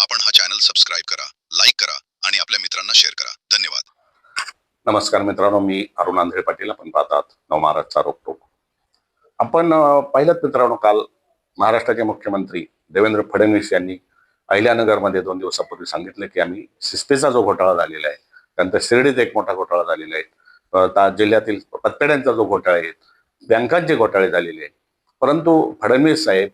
आपण हा channel subscribe करा लाईक करा आणि आपल्या मित्रांना शेअर करा. धन्यवाद. नमस्कार मित्रांनो मी अरुण आंधळे पाटील. आपण पाहतात नवमहाराजचा रोखोक आपण पाहिलं मित्रांनो काल महाराष्ट्राचे मुख्यमंत्री देवेंद्र फडणवीस यांनी अहिल्यानगरमध्ये दोन दिवसापूर्वी सांगितलं की आम्ही सिस्पेचा जो घोटाळा झालेला आहे त्यानंतर शिर्डीत एक मोठा घोटाळा झालेला आहे जिल्ह्यातील पत्त्याड्यांचा जो घोटाळा आहे बँकांचे घोटाळे झालेले आहेत. परंतु फडणवीस साहेब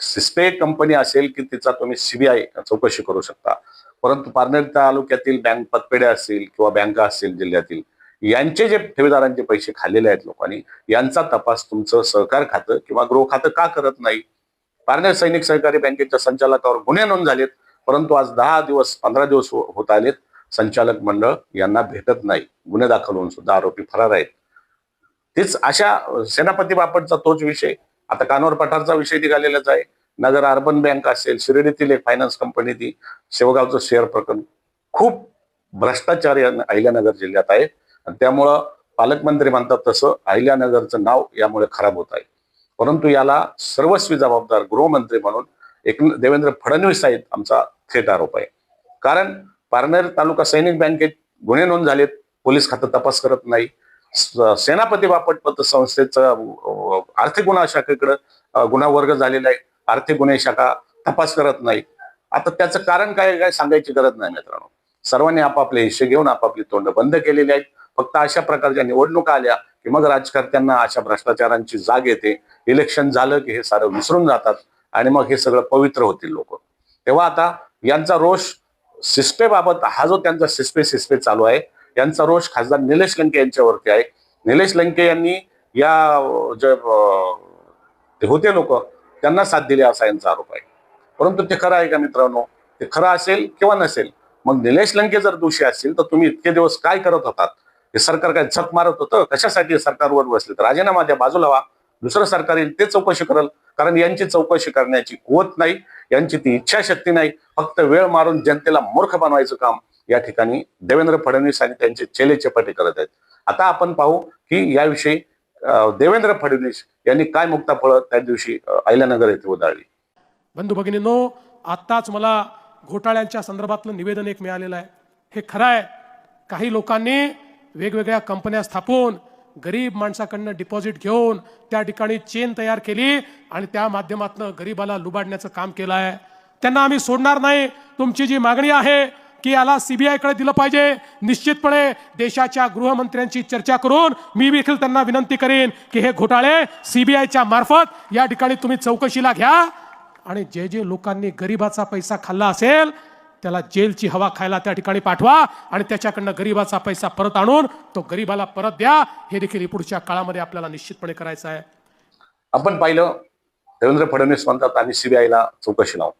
सिस्पे कंपनी असेल की तिचा तुम्ही सीबीआय चौकशी करू शकता. परंतु पारनेर तालुक्यातील बँक पतपेढ्या असतील किंवा बँका असतील जिल्ह्यातील यांचे जे ठेवीदारांचे पैसे खाल्लेले आहेत लोकांनी यांचा तपास तुमचं सहकार खातं किंवा गृह खातं का करत नाही? पारनेर सैनिक सहकारी बँकेच्या संचालकावर गुन्हे नोंद झालेत परंतु आज दहा दिवस पंधरा दिवस हो-, होत आलेत. संचालक मंडळ यांना भेटत नाही. गुन्हे दाखल होऊन सुद्धा आरोपी फरार आहेत. तीच अशा सेनापती बापटचा तोच विषय. आता कानोर पठारचा विषय निघालेलाच आहे. नगर अर्बन बँक असेल शिर्डीतील एक फायनान्स कंपनी ती शेवगावचं शेअर प्रकरण खूप भ्रष्टाचार या अहिल्यानगर जिल्ह्यात आहे. आणि त्यामुळं पालकमंत्री म्हणतात तसं अहिल्यानगरचं नाव यामुळे खराब होत आहे. परंतु याला सर्वस्वी जबाबदार गृहमंत्री म्हणून एक देवेंद्र फडणवीस आहेत आमचा थेट आरोप आहे. कारण पारनेर तालुका सैनिक बँकेत गुन्हे नोंद झालेत पोलीस खातं तपास करत नाही. सेनापती बापट पतसंस्थेचं आर्थिक गुन्हा शाखेकडं गुन्हा वर्ग झालेला आहे. आर्थिक गुन्हे शाखा तपास करत नाही आता त्याचं कारण काय काय सांगायची गरज नाही मित्रांनो. सर्वांनी आपापले हिस्से घेऊन आपापली तोंड बंद केलेली आहेत. फक्त अशा प्रकारच्या निवडणुका आल्या की मग राजकर्त्यांना अशा भ्रष्टाचारांची जाग येते. इलेक्शन झालं की हे सारं विसरून जातात आणि मग हे सगळं पवित्र होतील लोक. तेव्हा आता यांचा रोष सिस्पेबाबत हा जो त्यांचा सिस्पे सिस्पे चालू आहे यांचा रोष खासदार निलेश लंके यांच्यावरती आहे. निलेश लंके यांनी या जे ते होते लोक त्यांना साथ दिली असा यांचा आरोप आहे. परंतु ते खरं आहे का मित्रांनो? ते खरं असेल किंवा नसेल? मग निलेश लंके जर दोषी असतील तर तुम्ही इतके दिवस काय करत होतात? हे सरकार काय झक मारत होतं? कशासाठी सरकारवर बसले? तर राजीनामा द्या बाजूला व्हा. दुसरं सरकार येईल ते चौकशी करल. कारण यांची चौकशी करण्याची कुवत नाही यांची ती इच्छाशक्ती नाही. फक्त वेळ मारून जनतेला मूर्ख बनवायचं काम या ठिकाणी देवेंद्र फडणवीस आणि त्यांचे चेले चपाटे करत आहेत. आता आपण पाहू की याविषयी देवेंद्र फडणवीस यांनी काय मुक्ता फळं त्या दिवशी अहिल्यानगर येथे उधळली. बंधू भगिनींनो आत्ताच मला घोटाळ्यांच्या संदर्भातलं निवेदन एक मिळालेलं आहे. हे खरं आहे. काही लोकांनी वेगवेगळ्या कंपन्या स्थापून गरीब माणसाकडनं डिपॉझिट घेऊन त्या ठिकाणी चेन तयार केली आणि त्या माध्यमातून गरीबाला लुबाडण्याचं काम केलं आहे. त्यांना आम्ही सोडणार नाही. तुमची जी मागणी आहे की याला सीबीआयकडे दिलं पाहिजे. निश्चितपणे देशाच्या गृहमंत्र्यांची चर्चा करून मी देखील त्यांना विनंती करेन की हे घोटाळे सीबीआयच्या मार्फत या ठिकाणी तुम्ही चौकशीला घ्या. आणि जे जे लोकांनी गरिबाचा पैसा खाल्ला असेल त्याला जेलची हवा खायला त्या ठिकाणी पाठवा आणि त्याच्याकडनं गरिबाचा पैसा परत आणून तो गरिबाला परत द्या. हे देखील पुढच्या काळामध्ये आपल्याला निश्चितपणे करायचं आहे. आपण पाहिलं देवेंद्र फडणवीस म्हणतात आणि सीबीआयला चौकशी लावून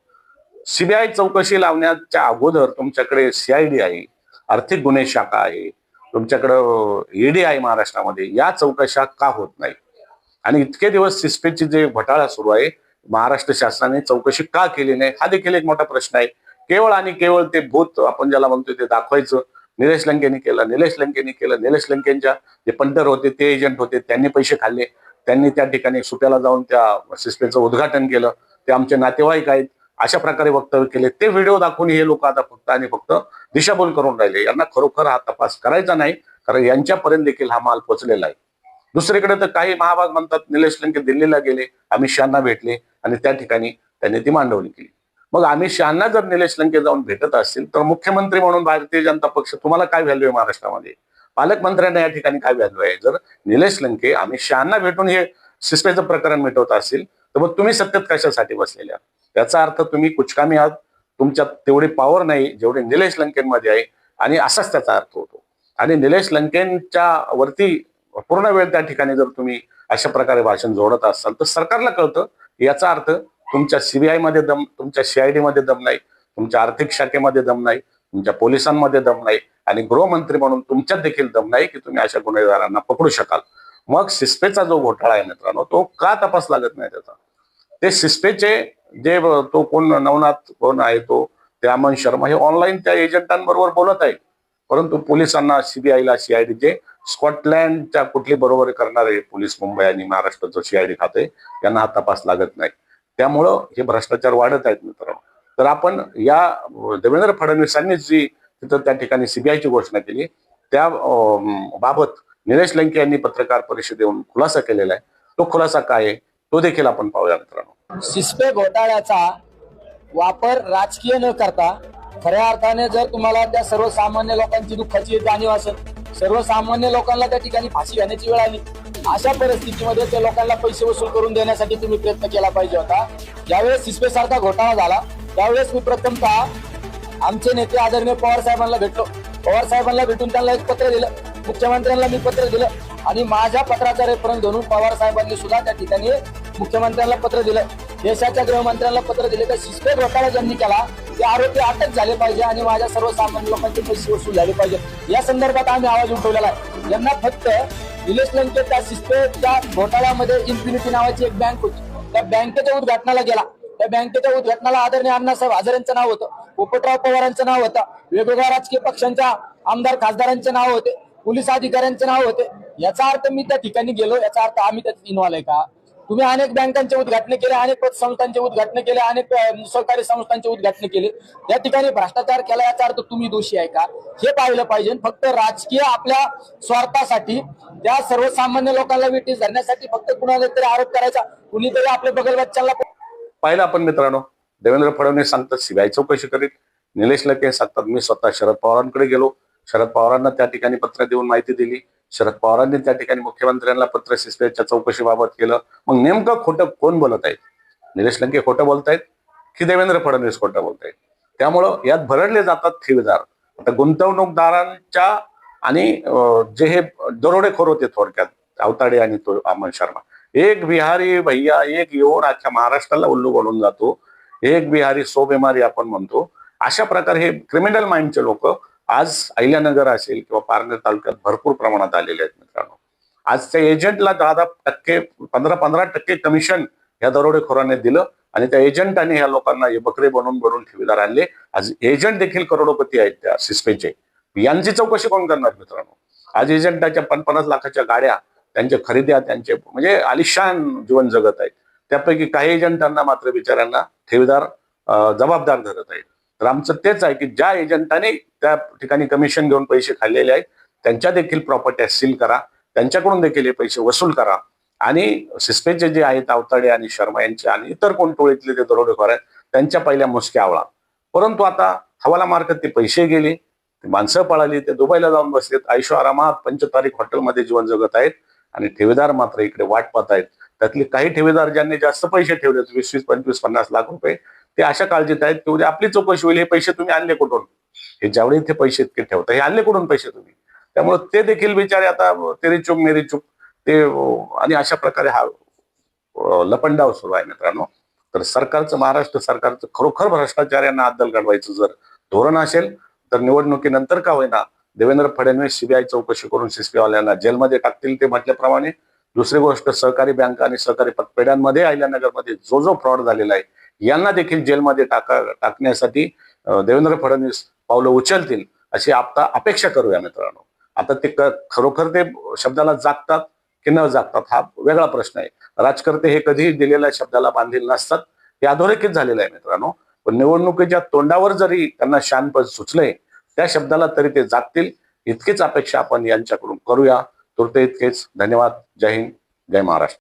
सीबीआय चौकशी लावण्याच्या अगोदर तुमच्याकडे सीआयडी आहे आर्थिक गुन्हे शाखा आहे तुमच्याकडं ईडी आहे महाराष्ट्रामध्ये या चौकशा का होत नाही? आणि इतके दिवस सिस्पेची जे घोटाळा सुरू आहे महाराष्ट्र शासनाने चौकशी का केली नाही? हा देखील एक मोठा प्रश्न आहे. केवळ आणि केवळ ते भूत आपण ज्याला म्हणतोय ते दाखवायचं. निलेश लंकेने केलं निलेश लंकेने केलं निलेश लंकेंच्या जे पंटर होते ते एजंट होते त्यांनी पैसे खाल्ले. त्यांनी त्या ठिकाणी सुट्याला जाऊन त्या सिस्पेचं उद्घाटन केलं. ते आमचे नातेवाईक आहेत अशा प्रकारे वक्तव्य केले. ते व्हिडिओ दाखवून हे लोक आता फक्त आणि फक्त दिशाभूल करून राहिले. यांना खरोखर हा तपास करायचा नाही कारण यांच्यापर्यंत देखील हा माल पोचलेला आहे. दुसरीकडे तर काही महाभाग म्हणतात निलेश लंके दिल्लीला गेले अमित शहाना भेटले आणि त्या ठिकाणी त्यांनी ती मांडवणी केली. मग अमित शहाना जर निलेश लंके जाऊन भेटत असतील तर मुख्यमंत्री म्हणून भारतीय जनता पक्ष तुम्हाला काय व्हॅल्यू आहे महाराष्ट्रामध्ये? पालकमंत्र्यांना या ठिकाणी काय व्हॅल्यू आहे? जर निलेश लंके अमित शहाना भेटून हे सिस्पेचं प्रकरण मिटवत असतील तर मग तुम्ही सत्तेत कशासाठी बसलेल्या? त्याचा अर्थ तुम्ही कुचकामी आहात. तुमच्यात तेवढी पॉवर नाही जेवढी निलेश लंकेनमध्ये आहे. आणि असाच त्याचा अर्थ होतो. आणि निलेश लंकेनच्या वरती पूर्ण वेळ त्या ठिकाणी जर तुम्ही अशा प्रकारे भाषण जोडत असाल तर सरकारला कळतं. याचा अर्थ तुमच्या सीबीआयमध्ये दम तुमच्या सीआयडी मध्ये दम नाही. तुमच्या आर्थिक शाखेमध्ये दम नाही. तुमच्या पोलिसांमध्ये दम नाही. आणि गृहमंत्री म्हणून तुमच्यात देखील दम नाही की तुम्ही अशा गुन्हेगारांना पकडू शकाल. मग सिस्पेचा जो घोटाळा आहे मित्रांनो तो का तपास लागत नाही त्याचा? ते सिस्टेचे जे तो कोण नवनाथ कोण आहे तो ते अमन शर्मा हे ऑनलाईन त्या एजंटांबरोबर बोलत आहे परंतु पोलिसांना सीबीआयला सीआयडीचे स्कॉटलँडच्या कुठली बरोबर करणारे पोलीस मुंबई आणि महाराष्ट्राचं सीआयडी खाते यांना हा तपास लागत नाही. त्यामुळं हे भ्रष्टाचार वाढत आहेत मित्रांनो. तर आपण या देवेंद्र फडणवीसांनी जी तिथं त्या ठिकाणी सीबीआयची घोषणा केली त्या बाबत निलेश लंके यांनी पत्रकार परिषदेहून खुलासा केलेला आहे. तो खुलासा काय आहे तो देखील आपण पाहूया मित्रांनो. सिस्पे घोटाळ्याचा वापर राजकीय न करता खऱ्या अर्थाने जर तुम्हाला त्या सर्वसामान्य लोकांची दुःखाची जाणीव असेल सर्वसामान्य लोकांना त्या ठिकाणी फाशी घेण्याची वेळ आली अशा परिस्थितीमध्ये त्या लोकांना पैसे वसूल करून देण्यासाठी तुम्ही प्रयत्न केला पाहिजे होता. ज्यावेळेस सिस्पे सारखा घोटाळा झाला त्यावेळेस मी प्रथमतः आमचे नेते आदरणीय पवार साहेबांना भेटलो. पवार साहेबांना भेटून त्यांना एक पत्र दिलं मुख्यमंत्र्यांना मी पत्र दिलं आणि माझ्या पत्राचा रेफरन्स धरून पवार साहेबांनी सुद्धा त्या ठिकाणी मुख्यमंत्र्यांना पत्र दिलं देशाच्या गृहमंत्र्यांना पत्र दिले तर शिस्ते घोटाळा ज्यांनी केला ते आरोपी अटक झाले पाहिजे आणि माझ्या सर्वसामान्य लोकांचे पैसे वसूल झाले पाहिजे. या संदर्भात आम्ही आवाज उठवलेला आहे. यांना फक्त निलेश लंके त्या शिस्तेच्या घोटाळ्यामध्ये इन्फिनिटी नावाची एक बँक होती. त्या बँकेच्या उद्घाटनाला गेला. त्या बँकेच्या उद्घाटनाला आदरणीय अण्णासाहेब हजारेंचं नाव होतं. पोपटराव पवारांचं नाव होतं. वेगवेगळ्या राजकीय पक्षांच्या आमदार खासदारांचे नाव होते. पोलीस अधिकाऱ्यांचे नाव होते. याचा अर्थ मी त्या ठिकाणी गेलो. याचा अर्थ आम्ही त्यात इन्व्हॉल्व आहे का? तुम्ही अनेक बँकांचे उद्घाटन केले अनेक पतसंस्थांचे उद्घाटन केले अनेक सहकारी संस्थांचे उद्घाटन केले. या ठिकाणी भ्रष्टाचार केला याचा अर्थ तुम्ही दोषी आहे का? हे पाहिलं पाहिजे. फक्त राजकीय आपल्या स्वार्थासाठी त्या सर्वसामान्य लोकांना विटीस धरण्यासाठी फक्त कुणाला तरी आरोप करायचा? कुणीतरी आपल्या बगल बच्चाला पाहिलं आपण मित्रांनो देवेंद्र फडणवीस सांगतात सीबीआय चौकशी करीत. निलेश लके सांगतात मी स्वतः शरद पवारांकडे गेलो. शरद पवारांना त्या ठिकाणी पत्र देऊन माहिती दिली. शरद पवारांनी त्या ठिकाणी मुख्यमंत्र्यांना पत्र शिस्पेच्या चौकशीबाबत केलं. मग नेमकं खोटं कोण बोलत आहेत निलेश लंके खोटं बोलतायत की देवेंद्र फडणवीस खोटं बोलतायत? त्यामुळं यात भरडले जातात ठेवीदार. आता गुंतवणूकदारांच्या आणि जे हे दरोडेखोर होते थोडक्यात अवताडे आणि तो अमन शर्मा. एक बिहारी भैया एक येऊन अख्ख्या महाराष्ट्राला उल्लू बनून जातो. एक बिहारी सो बिमारी आपण म्हणतो. अशा प्रकारे हे क्रिमिनल माइंडचे लोक आज अहिल्यानगर असेल किंवा पारनेर तालुक्यात भरपूर प्रमाणात आलेले आहेत मित्रांनो. आज त्या एजंटला दहा दहा टक्के पंधरा पंधरा टक्के कमिशन या दरोडेखोराने दिलं आणि त्या एजंटाने ह्या लोकांना हे बकरे बनवून बनवून ठेवीदार आणले. आज एजंट देखील करोडोपती आहेत त्या सिस्पेचे. यांची चौकशी कोण करणार मित्रांनो? आज एजंटाच्या पन्नास लाखाच्या गाड्या त्यांच्या खरेद्या त्यांचे म्हणजे आलिशान जीवन जगत आहेत. त्यापैकी काही एजंटांना मात्र बिचाऱ्यांना ठेवीदार जबाबदार धरत आहेत. तर आमचं तेच आहे की ज्या एजंटाने त्या ठिकाणी कमिशन घेऊन पैसे खाल्लेले आहेत त्यांच्या देखील प्रॉपर्ट्या सील करा. त्यांच्याकडून देखील हे पैसे वसूल करा. आणि सिस्पेचे जे आहेत आवताडे आणि शर्मा यांचे आणि इतर कोण टोळीतले ते दरोडेखोर आहेत त्यांच्या पहिल्या मुसक्या आवळा. परंतु आता हवाला मार्फत ते पैसे गेले ते माणसं पळाली ते दुबईला जाऊन बसलेत. आयुष्य आरामात पंचतारीख हॉटेलमध्ये जीवन जगत आहेत आणि ठेवीदार मात्र इकडे वाट पाहत आहेत. त्यातले काही ठेवीदार ज्यांनी जास्त पैसे ठेवले वीस वीस पंचवीस पन्नास लाख रुपये ते अशा काळजीत आहेत की उद्या आपली चौकशी होईल हे पैसे तुम्ही आणले कुठून? हे ज्यावेळी इथे पैसे इतके ठेवता हे आणले कुठून पैसे तुम्ही? त्यामुळे ते देखील बिचारे आता तेरी चूक मेरी चूक ते आणि अशा प्रकारे हा लपंडाव सुरू आहे मित्रांनो. तर सरकारचं महाराष्ट्र सरकारचं खरोखर भ्रष्टाचार यांना अद्दल घडवायचं जर धोरण असेल तर निवडणुकीनंतर का होईना देवेंद्र फडणवीस सीबीआय चौकशी करून सिस्पीवाल्यांना जेलमध्ये टाकतील ते म्हटल्याप्रमाणे दुसरी गोष्ट सहकारी बँका आणि सहकारी पतपेढ्यांमध्ये अहिल्यानगरमध्ये जो जो फ्रॉड झालेला आहे यांना देखील जेलमध्ये टाका टाकण्यासाठी देवेंद्र फडणवीस पावलं उचलतील अशी आता अपेक्षा करूया मित्रांनो. आता ते खरोखर ते शब्दाला जागतात की न जागतात हा वेगळा प्रश्न आहे. राजकर्ते हे कधीही दिलेल्या शब्दाला बांधील नसतात हे अधोरेखित झालेलं आहे मित्रांनो. पण निवडणुकीच्या तोंडावर जरी त्यांना शानपद सुचलंय त्या शब्दाला तरी ते जागतील. इतकीच अपेक्षा आपण यांच्याकडून करूया. तुरते इतकेच. धन्यवाद. जय हिंद. जय महाराष्ट्र.